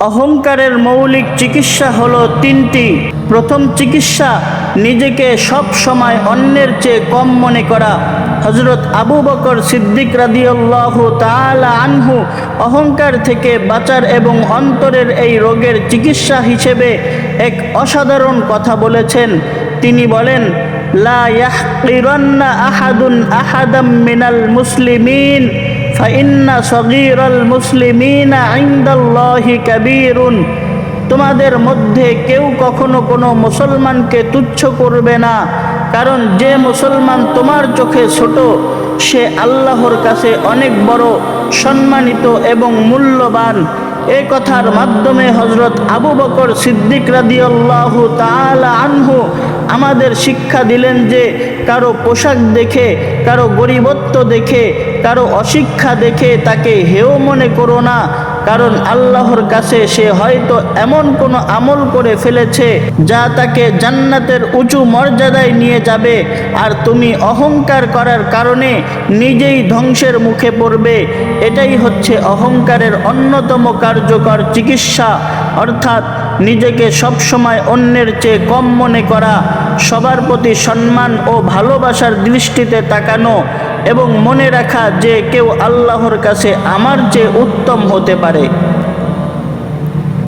অহংকারের মৌলিক চিকিৎসা হলো তিনটি। প্রথম চিকিৎসা, নিজেকে সব সময় অন্যের চেয়ে কম মনে করা। হজরত আবু বকর সিদ্দিক রাদিয়াল্লাহ তাআলা আনহু অহংকার থেকে বাঁচার এবং অন্তরের এই রোগের চিকিৎসা হিসেবে এক অসাধারণ কথা বলেছেন। তিনি বলেন, লা আহাদুন আহাদাম মিনাল মুসলিমিন। ফাইন্না সগীরাল মুসলিমিনা ইনদাল্লাহি কাবীরুন। তোমাদের মধ্যে কেউ কখনো কোনো মুসলমানকে তুচ্ছ করবে না, কারণ যে মুসলমান তোমার চোখে ছোট, সে আল্লাহর কাছে অনেক বড়, সম্মানিত এবং মূল্যবান। এ কথার মাধ্যমে হজরত আবু বকর সিদ্দিক রাদিয়াল্লাহু তাআলা আনহু আমাদের শিক্ষা দিলেন যে কারও পোশাক দেখে, কারও গরিবত্ব দেখে, কারও অশিক্ষা দেখে তাকে হেও মনে করো না। কারণ আল্লাহর কাছে সে হয়তো এমন কোনো আমল করে ফেলেছে যা তাকে জান্নাতের উঁচু মর্যাদায় নিয়ে যাবে। আর তুমি অহংকার করার কারণে নিজেই ধ্বংসের মুখে পড়বে। এটাই হচ্ছে অহংকারের অন্যতম কার্যকর চিকিৎসা। অর্থাৎ নিজেকে সবসময় অন্যের চেয়ে কম মনে করা, সবার প্রতি সম্মান ও ভালোবাসার দৃষ্টিতে তাকানো এবং মনে রাখা যে কেউ আল্লাহর কাছে আমার চেয়ে উত্তম হতে পারে।